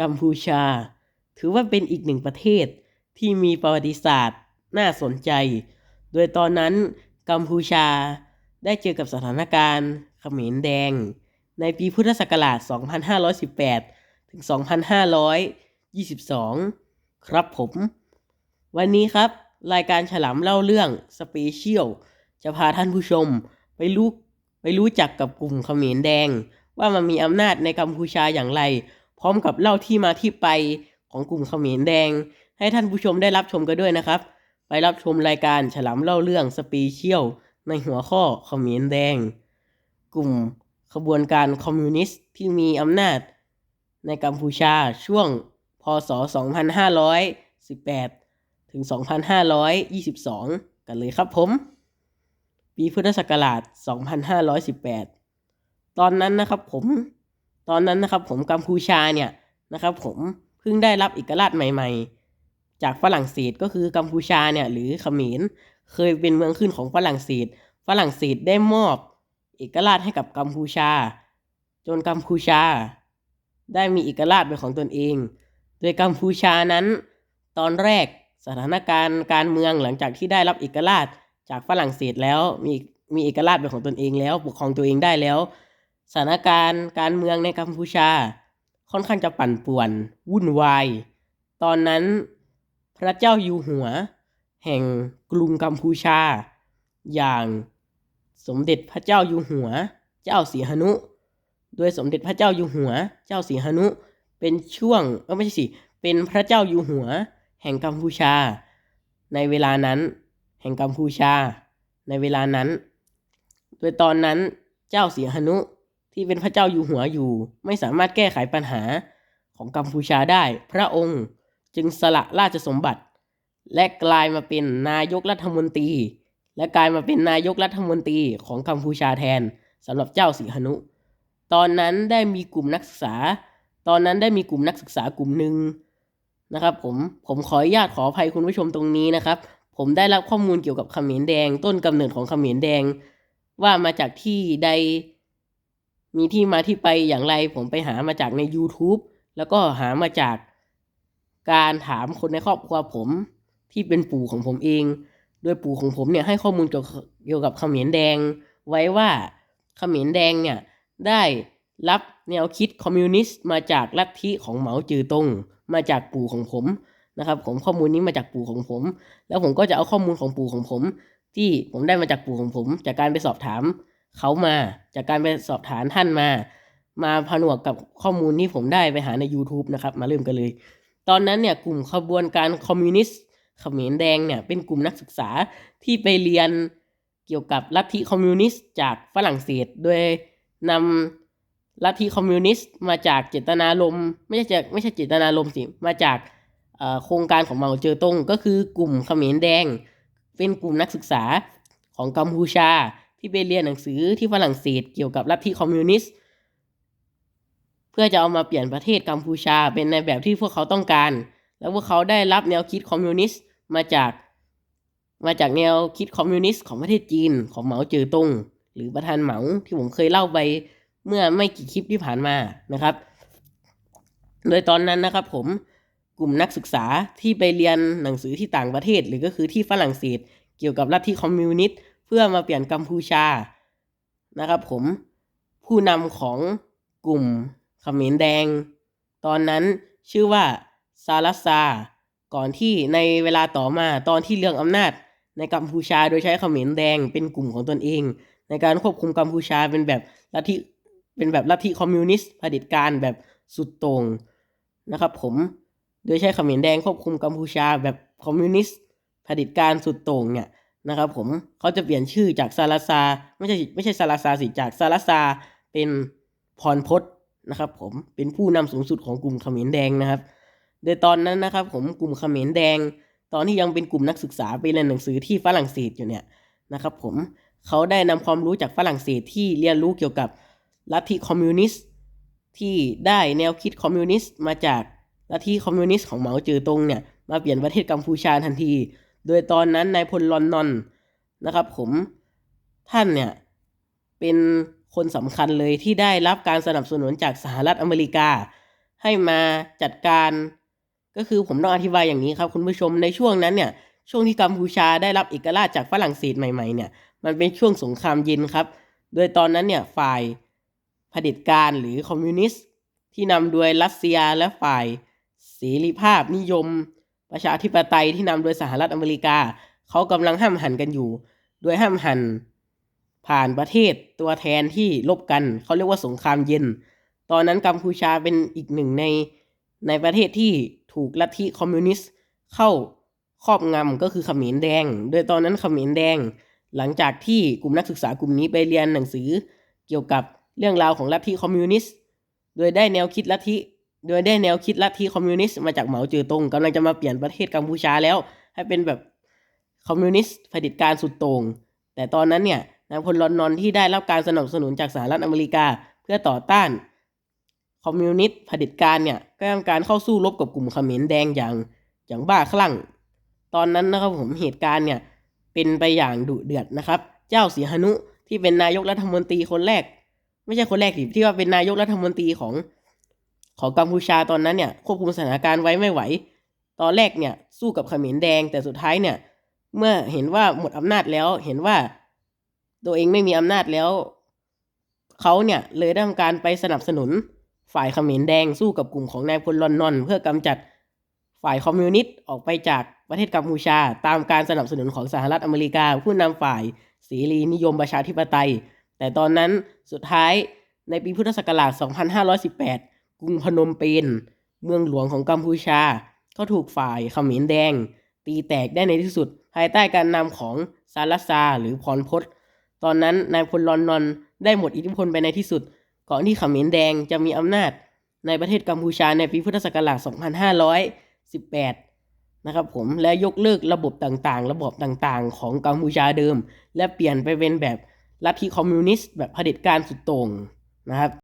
กัมพูชา ถือว่าเป็นอีกหนึ่งประเทศที่มีประวัติศาสตร์น่าสนใจ โดยตอนนั้นกัมพูชาได้เจอกับสถานการณ์เขมรแดง ในปีพุทธศักราช 2518 ถึง 2522 ครับผม วันนี้ครับ รายการฉลามเล่าเรื่องสเปเชียลจะพาท่านผู้ชมไปรู้ไปรู้จักกับกลุ่มเขมรแดง ว่ามันมีอำนาจในกัมพูชาอย่างไร พร้อมกับเล่าที่มาที่ไปของกลุ่มเขมรแดง ให้ท่านผู้ชมได้รับชมกันด้วยนะครับ ไปรับชมรายการฉลามเล่าเรื่องสเปเชียลในหัวข้อเขมรแดง กลุ่มขบวนการคอมมิวนิสต์ที่มีอำนาจ ในกัมพูชาช่วง พศ 2518 ถึง 2522 กันเลยครับผม ปีพุทธศักราช 2518 ตอนนั้นนะครับผม ตอนนั้นนะครับผมกัมพูชาเนี่ยนะครับผมเพิ่งได้รับเอกราชใหม่ ๆ จากฝรั่งเศสก็คือกัมพูชาเนี่ยหรือเขมรเคยเป็นเมืองขึ้นของฝรั่งเศส ฝรั่งเศสได้มอบเอกราชให้กับกัมพูชา จนกัมพูชา ได้มีเอกราชเป็นของตนเอง โดยกัมพูชานั้น ตอนแรกสถานการณ์การเมืองหลังจากที่ได้รับเอกราชจากฝรั่งเศสแล้วมีมีเอกราชเป็นของตนเองแล้ว ปกครองตัวเองได้แล้ว สถานการณ์การเมืองในกัมพูชา ค่อนข้างจะปั่นป่วน วุ่นวาย ตอนนั้นพระเจ้าอยู่หัว แห่งกรุงกัมพูชา อย่างสมเด็จพระเจ้าอยู่หัว เจ้าสีหนุ โดยสมเด็จพระเจ้าอยู่หัว เจ้าสีหนุ เป็นช่วงไม่ใช่สิเป็นพระเจ้าอยู่หัว แห่งกัมพูชา ในเวลานั้น แห่งกัมพูชา ในเวลานั้น โดยตอนนั้นเจ้าสีหนุ ที่เป็นพระเจ้าอยู่หัวอยู่ ไม่สามารถแก้ไขปัญหาของกัมพูชาได้ พระองค์จึงสละราชสมบัติ และกลายมาเป็นนายกรัฐมนตรี และกลายมาเป็นนายกรัฐมนตรีของกัมพูชาแทนสำหรับเจ้าสีหนุ ตอนนั้นได้มีกลุ่มนักศึกษา ตอนนั้นได้มีกลุ่มนักศึกษากลุ่มหนึ่งนะครับผมผมขออนุญาตขออภัยคุณผู้ชมตรงนี้นะครับ ผมได้รับข้อมูลเกี่ยวกับขมรแดง ต้นกำเนิดของขมรแดง ว่ามาจากที่ใด มีที่มาที่ไปอย่างไรผมไปหามาจากใน YouTube แล้วก็หามาจากการถามคนในครอบครัวผมที่เป็นปู่ของผมเอง โดยปู่ของผมเนี่ยให้ข้อมูลเกี่ยวกับเกี่ยวกับเขมรแดง ไว้ว่าขมรแดงเนี่ยได้รับแนวคิดคอมมิวนิสต์มาจากลัทธิของเหมาจือตงมาจากปู่ของผมนะครับผมข้อมูลนี้มาจากปู่ของผม แล้วผมก็จะเอาข้อมูลของปู่ของผม ที่ผมได้มาจากปู่ของผม จากการไปสอบถามเขามา จากการไปสอบถามท่านมา มาผนวกกับข้อมูลที่ผมได้ไปหาใน YouTube นะครับ มาเริ่มกันเลย ตอนนั้นเนี่ยกลุ่มขบวนการคอมมิวนิสต์เขมรแดงเนี่ยเป็นกลุ่มนักศึกษาที่ไปเรียนเกี่ยวกับลัทธิคอมมิวนิสต์จากฝรั่งเศส โดยนำลัทธิคอมมิวนิสต์มาจากเจตนารมณ์ไม่ใช่จากไม่ใช่เจตนารมณ์สิ มาจากโครงการของเหมาเจ๋อตงก็คือกลุ่มเขมรแดง เป็นกลุ่มนักศึกษาของกัมพูชา ที่ไปเรียนหนังสือที่ฝรั่งเศสเกี่ยวกับลัทธิคอมมิวนิสต์เพื่อจะเอามาเปลี่ยนประเทศกัมพูชาเป็นในแบบที่พวกเขาต้องการ แล้วพวกเขาได้รับแนวคิดคอมมิวนิสต์มาจาก มาจากแนวคิดคอมมิวนิสต์ของประเทศจีนของเหมาเจ๋อตงหรือประธานเหมาที่ผมเคยเล่าไปเมื่อไม่กี่คลิปที่ผ่านมานะครับ โดยตอนนั้นนะครับผมกลุ่มนักศึกษาที่ไปเรียนหนังสือที่ต่างประเทศ หรือก็คือที่ฝรั่งเศส เกี่ยวกับลัทธิคอมมิวนิสต์ เพื่อมาเปลี่ยนกัมพูชานะครับผมผู้นำของกลุ่มเขมรแดง ตอนนั้นชื่อว่าซาลัสซา ก่อนที่ในเวลาต่อมาตอนที่เรื่องอำนาจในกัมพูชาโดยใช้เขมรแดงเป็นกลุ่มของตนเอง ในการควบคุมกัมพูชาเป็นแบบลัทธิเป็นแบบลัทธิคอมมิวนิสต์เผด็จการแบบสุดโต่งนะครับผมโดยใช้เขมรแดงควบคุมกัมพูชาแบบคอมมิวนิสต์เผด็จการสุดโต่งเนี่ย นะครับผมเขาจะเปลี่ยนชื่อจากซาลาซาไม่ใช่ไม่ใช่ซาลาซาสิจากซาลาซาเป็นพรพศนะครับผมเป็นผู้นำสูงสุดของกลุ่มเขมรแดงนะครับ โดยตอนนั้นนะครับผมกลุ่มเขมรแดง ตอนที่ยังเป็นกลุ่มนักศึกษาไปเรียนหนังสือที่ฝรั่งเศสอยู่เนี่ยนะครับผมเขาได้นำความรู้จากฝรั่งเศสที่เรียนรู้เกี่ยวกับลัทธิคอมมิวนิสต์ที่ได้แนวคิดคอมมิวนิสต์มาจากลัทธิคอมมิวนิสต์ของเหมาเจ๋อตงเนี่ยมาเปลี่ยนประเทศกัมพูชาทันที โดยตอนนั้นนายพลลอนนอนนะครับผมท่านเนี่ยเป็นคนสำคัญเลยที่ได้รับการสนับสนุนจากสหรัฐอเมริกา ให้มาจัดการก็คือผมต้องอธิบายอย่างนี้ครับคุณผู้ชมในช่วงนั้นเนี่ยช่วงที่กัมพูชาได้รับเอกราชจากฝรั่งเศสใหม่ๆเนี่ยมันเป็นช่วงสงครามเย็นครับ โดยตอนนั้นเนี่ยฝ่ายเผด็จการหรือคอมมิวนิสต์ที่นำโดยรัสเซียและฝ่ายเสรีภาพนิยม ประชาธิปไตยที่นำโดยสหรัฐอเมริกา เขากำลังห้ามหันกันอยู่ โดยห้ามหันผ่านประเทศตัวแทนที่ลบกัน เขาเรียกว่าสงครามเย็น ตอนนั้นกัมพูชาเป็นอีกหนึ่งในในประเทศที่ถูกลัทธิคอมมิวนิสต์เข้าครอบงำก็คือเขมรแดง โดยตอนนั้นเขมรแดง หลังจากที่กลุ่มนักศึกษากลุ่มนี้ไปเรียนหนังสือ เกี่ยวกับเรื่องราวของลัทธิคอมมิวนิสต์ โดยได้แนวคิดลัทธิ โดยได้แนวคิดลัทธิคอมมิวนิสต์มาจากเหมาเจ๋อตงกำลังจะมาเปลี่ยนประเทศกัมพูชาแล้ว ให้เป็นแบบคอมมิวนิสต์เผด็จการสุดโต่งแต่ตอนนั้นเนี่ยนายพลลอนนอนที่ได้รับการสนับสนุนจากสหรัฐอเมริกาเพื่อต่อต้านคอมมิวนิสต์เผด็จการเนี่ยก็ทำการเข้าสู้รบกับกลุ่มเขมรแดงอย่างอย่างบ้าคลั่ง ตอนนั้นนะครับผมเหตุการณ์เนี่ยเป็นไปอย่างดุเดือดนะครับ เจ้าสีหนุที่เป็นนายกรัฐมนตรีคนแรก ไม่ใช่คนแรกดิที่ว่าเป็นนายกรัฐมนตรีของ ของกัมพูชาตอนนั้นเนี่ยควบคุมสถานการณ์ไว้ไม่ไหว ตอนแรกเนี่ยสู้กับเขมรแดงแต่สุดท้ายเนี่ยเมื่อเห็นว่าหมดอำนาจแล้วเห็นว่าตัวเองไม่มีอำนาจแล้วเขาเนี่ยเลยได้ทำการไปสนับสนุนฝ่ายเขมรแดงสู้กับกลุ่มของนายพลลอนนอน เพื่อกำจัดฝ่ายคอมมิวนิสต์ออกไปจากประเทศกัมพูชา ตามการสนับสนุนของสหรัฐอเมริกา ผู้นำฝ่ายเสรีนิยมประชาธิปไตย แต่ตอนนั้นสุดท้ายในปีพุทธศักราช 2518 กรุงพนมเปญเมืองหลวงของกัมพูชา ก็ถูกฝ่ายเขมรแดง ตีแตกได้ในที่สุด ภายใต้การนำของซาลาซาหรือพรพศตอนนั้นนายพลลอนนอนได้หมดอิทธิพลไปในที่สุด ก่อนที่เขมรแดงจะมีอำนาจในประเทศกัมพูชาในปีพุทธศักราช 2518 นะครับผม และยกเลิกระบบต่างๆ ระบบต่างๆ ของกัมพูชาเดิม และเปลี่ยนไปเป็นแบบลัทธิคอมมิวนิสต์แบบเผด็จการสุดโต่งนะครับ